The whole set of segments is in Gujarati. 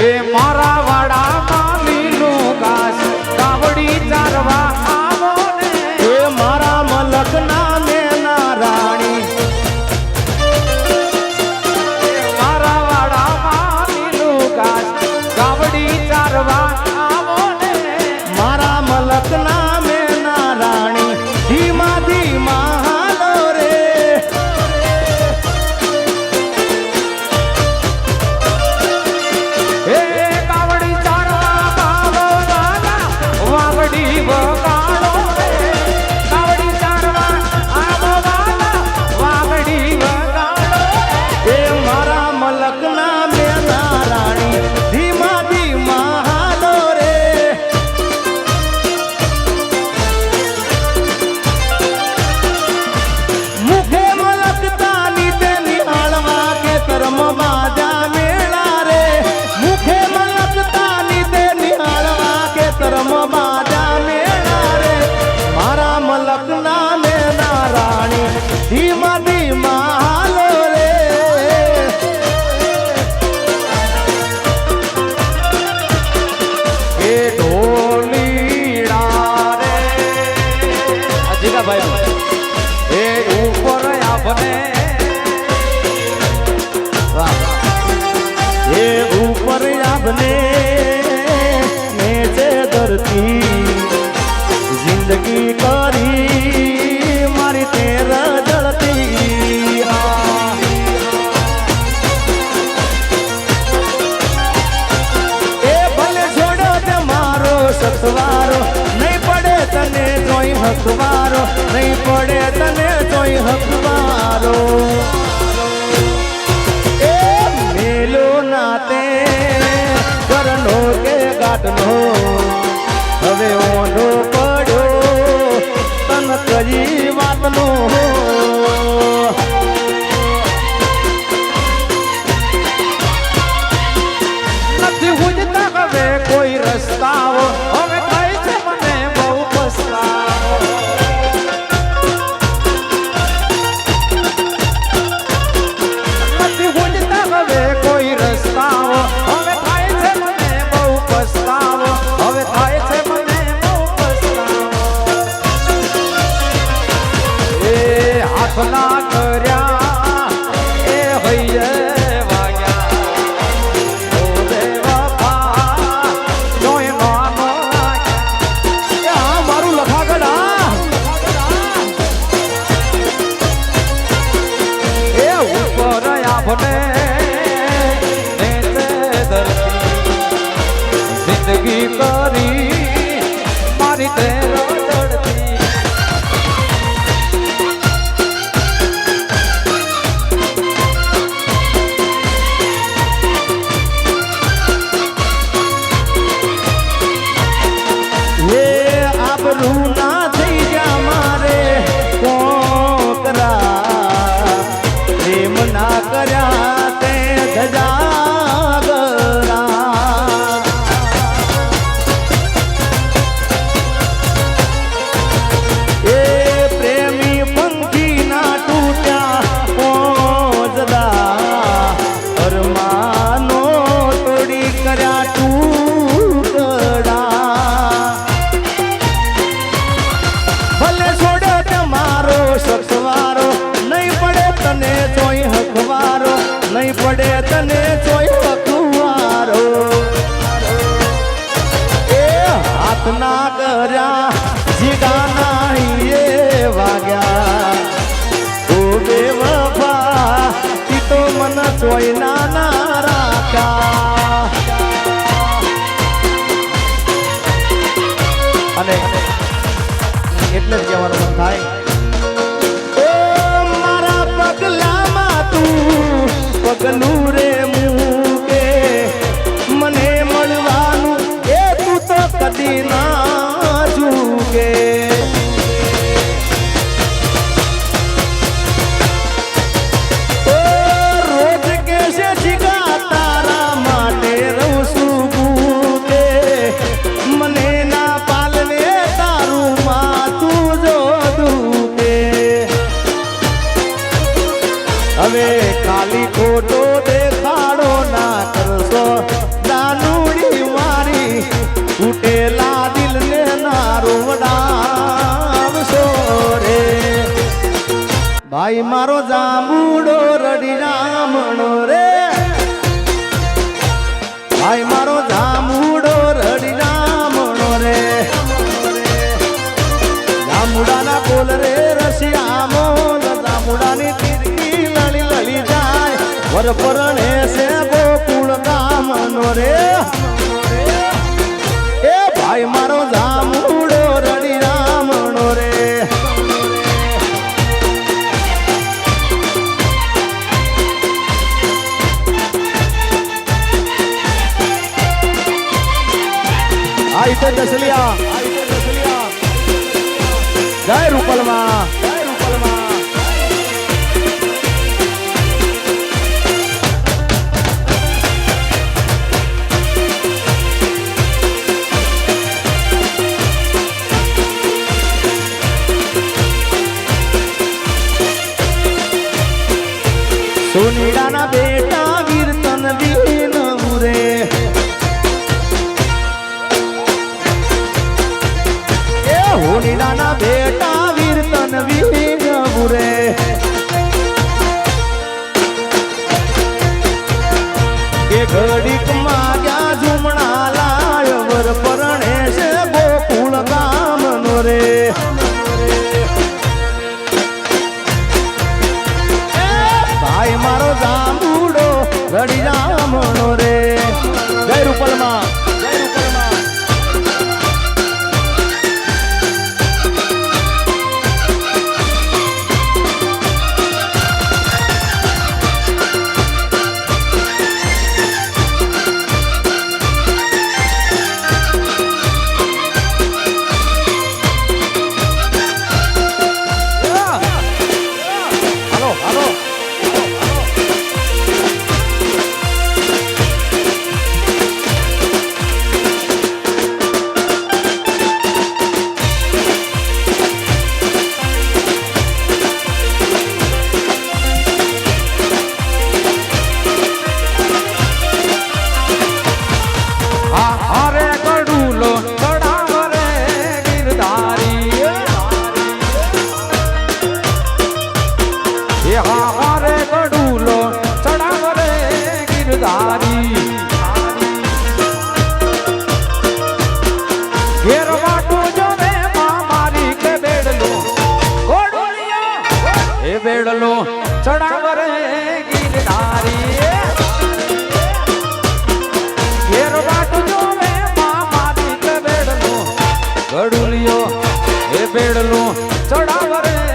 એ મારા બને એ ઉપર આભને મેચે ધરતી જિંદગી કરી, મારી તે જળતી એ ભલે છોડો તે મારો સતવારો, નહીં પડે તને જોઈ હકવારો, નહીં પડે તને જોઈ હકવારો. તારો એ મેલો નાતે ઘરનો કે ગાટનો. હવે ઓનો કોઈ નાના રાખા અને એટલે જ કહેવાનું મન થાય. પગલું રે મૂકે. મને મળવાનું એ તું તો કદી ના હવે ખાલી ખોટો દેખાડો ના કરશો. દાનુડી મારી તૂટેલા દિલને ના રોવડાવશો રે. ભાઈ મારો જાંબુડો રડી રામણો રે. ભાઈ મારો જામ રે. એ ભાઈ મારો જામુડો રડી રામણો રે. આઈ તો દસલિયા. જય રૂપલમાં. ઢોલિયો એ બેડનું ચડાવ રે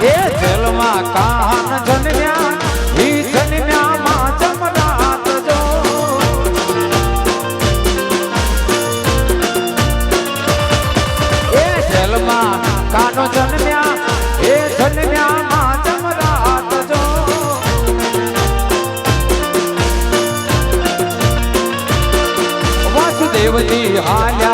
એ જેલમાં માં જમરાત જો. એ એ જન્મ્યા માં જમરાત જો. વાસુદેવજી હાલ્યા